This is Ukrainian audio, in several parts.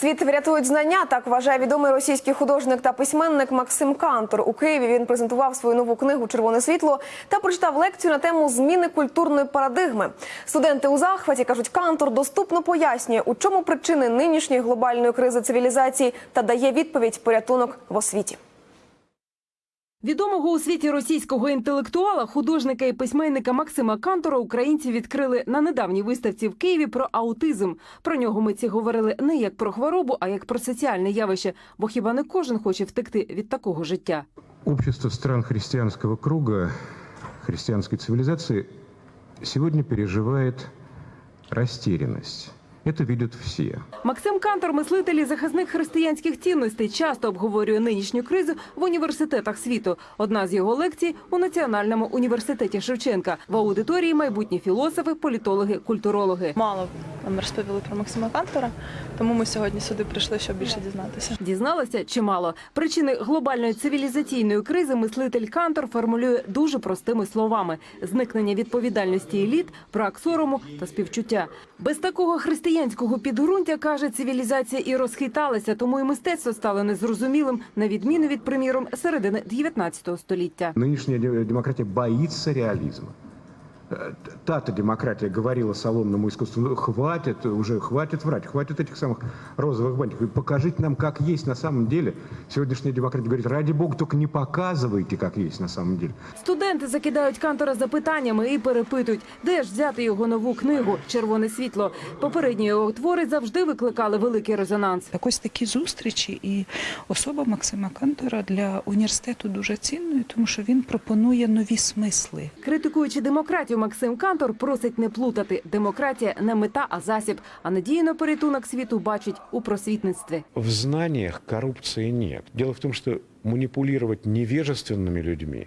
Світ врятують знання. Так вважає відомий російський художник та письменник Максим Кантор. У Києві він презентував свою нову книгу Червоне світло та прочитав лекцію на тему зміни культурної парадигми. Студенти у захваті кажуть, Кантор доступно пояснює, у чому причини нинішньої глобальної кризи цивілізації та дає відповідь порятунок в освіті. Відомого у світі російського інтелектуала, художника і письменника Максима Кантора українці відкрили на недавній виставці в Києві про аутизм. Про нього митці говорили не як про хворобу, а як про соціальне явище, бо хіба не кожен хоче втекти від такого життя. Общество стран христианского круга, христианской цивилизации сегодня переживает растерянность. Это видят все. Максим Кантор, мислитель і захисник християнських цінностей, часто обговорює нинішню кризу в університетах світу. Одна з його лекцій у Національному університеті Шевченка. В аудиторії майбутні філософи, політологи, культурологи. Мало нам розповіли про Максима Кантора, тому ми сьогодні сюди прийшли, щоб більше дізнатися. Дізналася чимало. Причини глобальної цивілізаційної кризи мислитель Кантор формулює дуже простими словами: зникнення відповідальності еліт, брак сорому та співчуття. Без такого християнського підґрунтя каже, цивілізація і розхиталася, тому і мистецтво стало незрозумілим, на відміну від приміром середини 19 століття. Нынешняя де- демократия боится реализма. Э, т- Та-то демократия говорила салонному искусству, ну, хватит уже, хватит врать, хватит этих самых розовых бантиков. Покажите нам, как есть на самом деле. Сегодняшняя демократия говорит, ради бога, только не показывайте, как есть на самом деле. Студенти закидають Кантора запитаннями і перепитують, де ж взяти його нову книгу Червоне світло. Попередні його твори завжди викликали великий резонанс. Так ось такі зустрічі і особа Максима Кантора для університету дуже цінною, тому що він пропонує нові смисли. Критикуючи демократію, Максим Кантор просить не плутати. Демократія не мета, а засіб. А надію на порятунок світу бачить у просвітництві. В знаннях корупції нет. Дело в тому, що маніпулювати невежественними людьми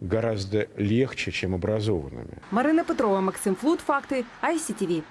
гораздо легче, чем образованными. Марина Петрова, Максим Флут. Факти ICTV.